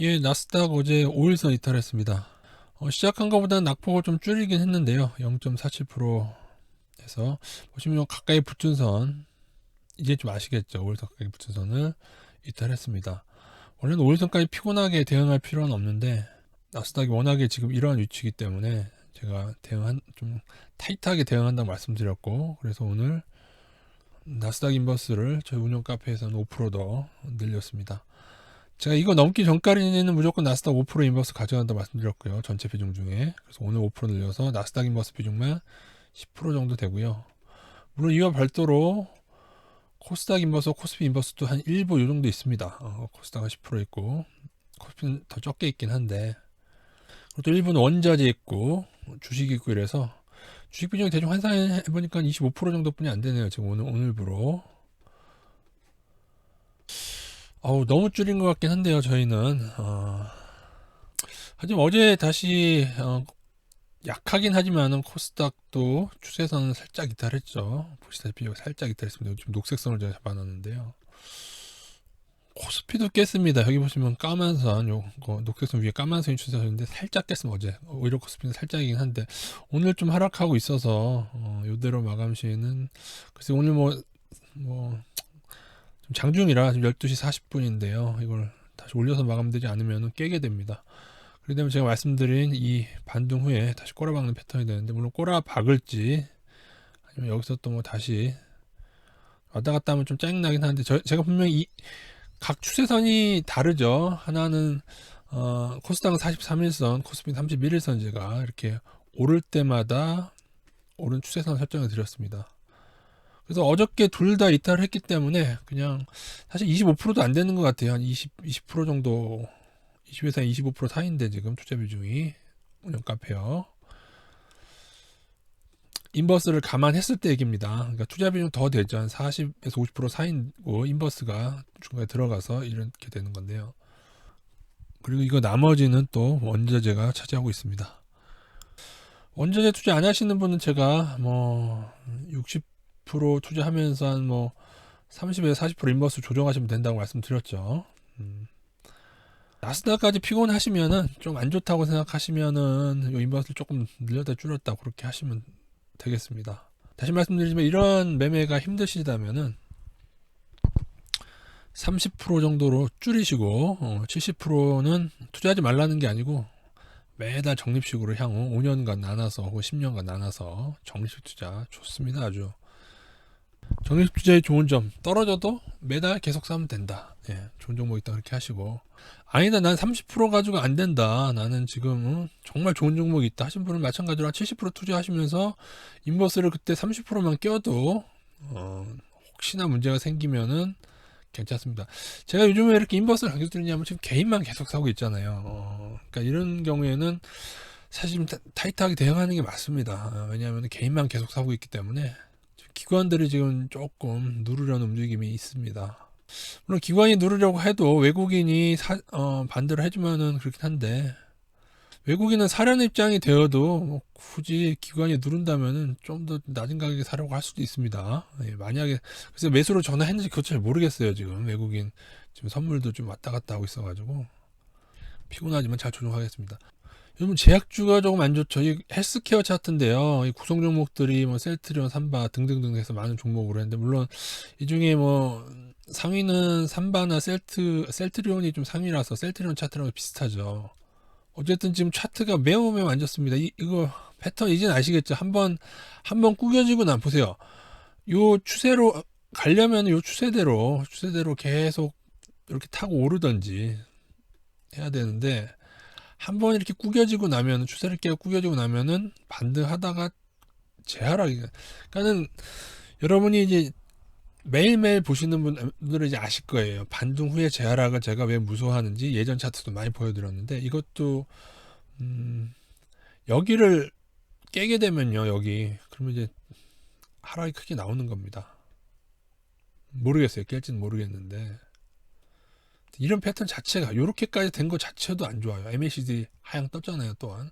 예, 나스닥 어제 5일선 이탈했습니다. 어, 시작한 것보다는 낙폭을 좀 줄이긴 했는데요. 0.47%에서 보시면 가까이 붙은 선 이제 좀 아시겠죠? 5일선 가까이 붙은 선을 이탈했습니다. 원래는 5일선까지 피곤하게 대응할 필요는 없는데 나스닥이 워낙에 지금 이러한 위치이기 때문에 제가 대응한 좀 타이트하게 대응한다고 말씀드렸고 그래서 오늘 나스닥 인버스를 저희 운영 카페에서는 5%더 늘렸습니다. 제가 이거 넘기 전까지는 무조건 나스닥 5% 인버스 가져간다 말씀드렸고요. 전체 비중 중에. 그래서 오늘 5% 늘려서 나스닥 인버스 비중만 10% 정도 되고요. 물론 이와 별도로 코스닥 인버스, 코스피 인버스도 한 일부 요 정도 있습니다. 어, 코스닥은 10% 있고 코스피는 더 적게 있긴 한데 그리고 또 일부는 원자재 있고 주식이 있고 이래서 주식 비중이 대충 환산해 보니까 25% 정도뿐이 안 되네요. 지금 오늘 오늘부로. 어우, 너무 줄인 것 같긴 한데요, 저희는. 어, 하지만 어제 다시, 어, 약하긴 하지만은 코스닥도 추세선을 살짝 이탈했죠. 보시다시피 살짝 이탈했습니다. 지금 녹색선을 제가 잡아놨는데요. 코스피도 깼습니다. 여기 보시면 까만 선, 요거 녹색선 위에 까만 선이 추세선인데 살짝 깼습니다. 어제 오히려 코스피는 살짝이긴 한데 오늘 좀 하락하고 있어서 어, 요대로 마감 시에는 글쎄 오늘 뭐 뭐, 좀 장중이라 지금 12시 40분인데요. 이걸 다시 올려서 마감되지 않으면 깨게 됩니다. 그렇기 때문에 제가 말씀드린 이 반등 후에 다시 꼬라박는 패턴이 되는데 물론 꼬라박을지 아니면 여기서 또 뭐 다시 왔다 갔다 하면 좀 짜증나긴 하는데 저, 제가 분명히 이 각 추세선이 다르죠. 하나는 어, 코스닥은 43일선, 코스피 31일선 제가 이렇게 오를 때마다 오른 추세선 설정을 드렸습니다. 그래서 어저께 둘 다 이탈을 했기 때문에 그냥 사실 25%도 안 되는 것 같아요. 한 20, 20% 정도 20에서 25% 사이인데 지금 투자 비중이 운영 카페요. 인버스를 감안했을 때 얘기입니다. 그러니까 투자 비중 더 되죠. 한 40에서 50% 사이고 인버스가 중간에 들어가서 이렇게 되는 건데요. 그리고 이거 나머지는 또 원자재가 차지하고 있습니다. 원자재 투자 안 하시는 분은 제가 뭐 60 10% 투자하면서 한 뭐 30에서 40% 인버스 조정하시면 된다고 말씀드렸죠. 음. 나스닥까지 피곤하시면은 좀 안 좋다고 생각하시면은 요 인버스를 조금 늘렸다 줄였다 그렇게 하시면 되겠습니다. 다시 말씀드리지만 이런 매매가 힘드시다면은 30% 정도로 줄이시고 어, 70%는 투자하지 말라는 게 아니고 매달 적립식으로 향후 5년간 나눠서 혹은 10년간 나눠서 적립식 투자 좋습니다 아주 적립 투자의 좋은 점 떨어져도 매달 계속 사면 된다. 예, 좋은 종목 있다 그렇게 하시고 아니다 난 30% 가지고 안 된다. 나는 지금 어, 정말 좋은 종목이 있다 하신 분은 마찬가지로 한 70% 투자하시면서 인버스를 그때 30%만 껴도 어, 혹시나 문제가 생기면은 괜찮습니다. 제가 요즘에 이렇게 인버스를 강조 드리냐면 지금 개인만 계속 사고 있잖아요. 어, 그러니까 이런 경우에는 사실 좀 타이트하게 대응하는 게 맞습니다. 어, 왜냐하면 개인만 계속 사고 있기 때문에 기관들이 지금 조금 누르려는 움직임이 있습니다. 물론 기관이 누르려고 해도 외국인이 사, 어, 반대를 해주면은 그렇긴 한데 외국인은 사려는 입장이 되어도 뭐 굳이 기관이 누른다면은 좀 더 낮은 가격에 사려고 할 수도 있습니다. 예, 만약에 그래서 매수로 전화했는지 그것 잘 모르겠어요 지금 외국인 지금 선물도 좀 왔다 갔다 하고 있어가지고 피곤하지만 잘 조정하겠습니다. 요즘 제약주가 조금 안 좋죠. 이 헬스케어 차트인데요. 이 구성 종목들이 뭐 셀트리온, 삼바 등등등 해서 많은 종목으로 했는데 물론 이 중에 뭐 상위는 삼바나 셀트 셀트리온이 좀 상위라서 셀트리온 차트랑 비슷하죠. 어쨌든 지금 차트가 매우 매우 안 좋습니다. 이, 이거 패턴 이젠 아시겠죠? 한번 한번 꾸겨지고 난 보세요. 요 추세로 가려면 요 추세대로 추세대로 계속 이렇게 타고 오르던지 해야 되는데 한 번 이렇게 구겨지고 나면 추세를 깨고 구겨지고 나면은 반등하다가 재하락이 그러니까는 여러분이 이제 매일매일 보시는 분들은 이제 아실 거예요. 반등 후에 재하락을 제가 왜 무서워하는지 예전 차트도 많이 보여드렸는데 이것도 음 여기를 깨게 되면요 여기 그러면 이제 하락이 크게 나오는 겁니다. 모르겠어요. 깰지는 모르겠는데 이런 패턴 자체가 이렇게까지 된 것 자체도 안 좋아요. MACD 하향 떴잖아요. 또한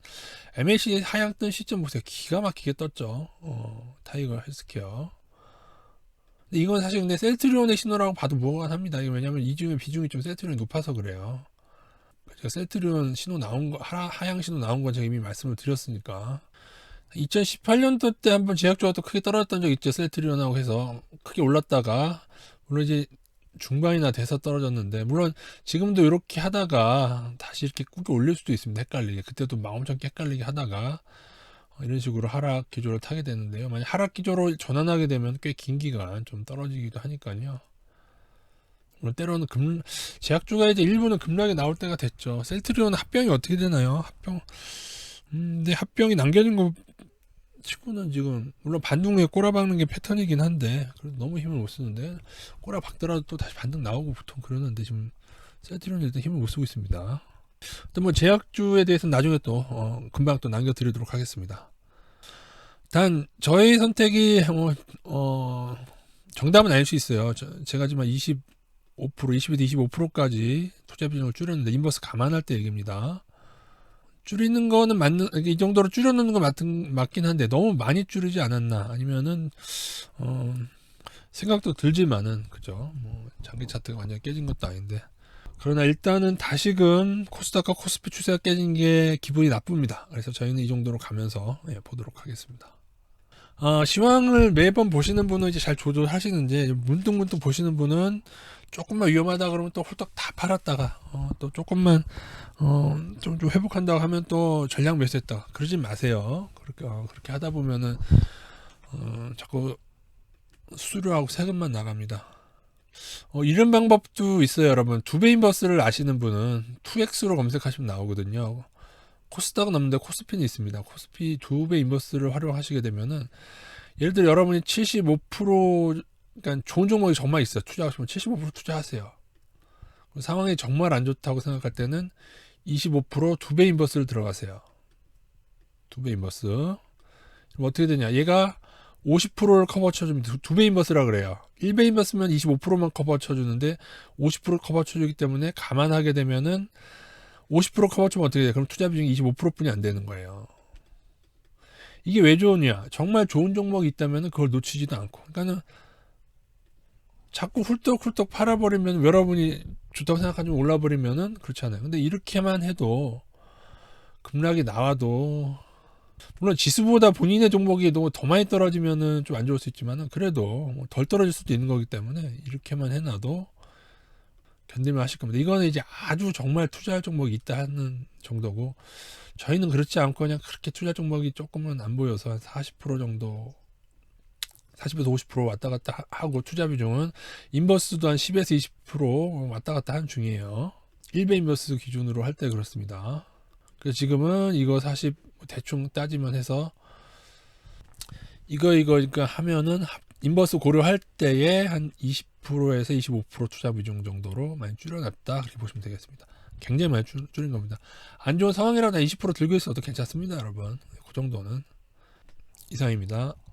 MACD 하향 뜬 시점 보세요. 기가 막히게 떴죠. 어, 타이거 헬스케어. 근데 이건 사실 근데 셀트리온의 신호라고 봐도 무관합니다. 왜냐하면 이 중에 비중이 좀 셀트리온이 높아서 그래요. 제가 셀트리온 신호 나온 거 하, 하향 신호 나온 건 제가 이미 말씀을 드렸으니까 2018년도 때 한번 제약주가 또 크게 떨어졌던 적 있죠 셀트리온하고 해서 크게 올랐다가 물론 이제 중반이나 돼서 떨어졌는데 물론 지금도 이렇게 하다가 다시 이렇게 꾸겨 올릴 수도 있습니다. 헷갈리게. 그때도 막 엄청 헷갈리게 하다가 어, 이런 식으로 하락 기조를 타게 되는데요. 만약 하락 기조로 전환하게 되면 꽤 긴 기간 좀 떨어지기도 하니까요. 때로는 금 제약주가 이제 일부는 급락이 나올 때가 됐죠. 셀트리온 합병이 어떻게 되나요? 합병 음, 근데 합병이 남겨진 거 치고는 지금 물론 반등에 꼬라박는 게 패턴이긴 한데 너무 힘을 못 쓰는데 꼬라박더라도 또 다시 반등 나오고 보통 그러는데 지금 셀트리온 일단 힘을 못 쓰고 있습니다. 또 뭐 제약주에 대해서는 나중에 또 어, 금방 또 남겨드리도록 하겠습니다. 단 저의 선택이 뭐, 어, 정답은 아닐 수 있어요. 저- 제가 지금 25% 20에서 25%까지 투자 비중을 줄였는데 인버스 감안할 때 얘기입니다. 줄이는 거는 맞는 이 정도로 줄여놓는 거 맞긴, 맞긴 한데 너무 많이 줄이지 않았나 아니면은 어, 생각도 들지만은 그죠? 뭐 장기 차트가 완전 히 깨진 것도 아닌데. 그러나 일단은 다시금 코스닥과 코스피 추세가 깨진 게 기분이 나쁩니다. 그래서 저희는 이 정도로 가면서 예, 보도록 하겠습니다 아, 시황을 매번 보시는 분은 이제 잘 조절하시는지 문득문득 보시는 분은 조금만 위험하다 그러면 또 홀딱 다 팔았다가 어, 또 조금만 어, 좀, 좀 회복한다고 하면 또 전량 매수했다. 그러지 마세요. 그렇게, 어, 그렇게 하다 보면은, 어, 자꾸 수수료하고 세금만 나갑니다. 어, 이런 방법도 있어요, 여러분. 두 배 인 버스를 아시는 분은 2X로 검색하시면 나오거든요. 코스닥은 없는데 코스피는 있습니다. 코스피 두 배 인버스를 활용하시게 되면은, 예를 들어 여러분이 75%, 그러니까 좋은 종목이 정말 있어요. 투자하시면 75% 투자하세요. 상황이 정말 안 좋다고 생각할 때는 25%두 배 인버스를 들어가세요. 두 배 인버스. 그럼 어떻게 되냐? 얘가 50%를 커버 쳐주면 두 배 인버스라 그래요. 1배 인버스면 25%만 커버 쳐주는데 50% 커버 쳐주기 때문에 감안하게 되면은 50% 커버 쳐면 어떻게 돼? 그럼 투자 비중이 25%뿐이 안 되는 거예요. 이게 왜 좋으냐? 정말 좋은 종목이 있다면 그걸 놓치지도 않고. 그러니까는 자꾸 훌떡훌떡 팔아버리면 여러분이 좋다고 생각하지만 올라버리면은 그렇잖아요. 근데 이렇게만 해도 급락이 나와도 물론 지수보다 본인의 종목이 너무 더 많이 떨어지면은 좀 안 좋을 수 있지만은 그래도 뭐덜 떨어질 수도 있는 거기 때문에 이렇게만 해놔도 견딜만 하실 겁니다. 이거는 이제 아주 정말 투자할 종목이 있다 하는 정도고 저희는 그렇지 않고 그냥 그렇게 투자 종목이 조금은 안 보여서 한 40% 정도 40에서 50% 왔다 갔다 하- 하고 투자 비중은 인버스도 한 10에서 20% 왔다 갔다 하는 중이에요. 1배 인버스 기준으로 할 때 그렇습니다. 그래서 지금은 이거 40 대충 따지면 해서 이거 이거 그러니까 하면은 합- 인버스 고려할 때에 한 20%에서 25% 투자 비중 정도로 많이 줄여놨다 그렇게 보시면 되겠습니다. 굉장히 많이 줄, 줄인 겁니다. 안 좋은 상황이라도 20% 들고 있어도 괜찮습니다, 여러분. 그 정도는 이상입니다.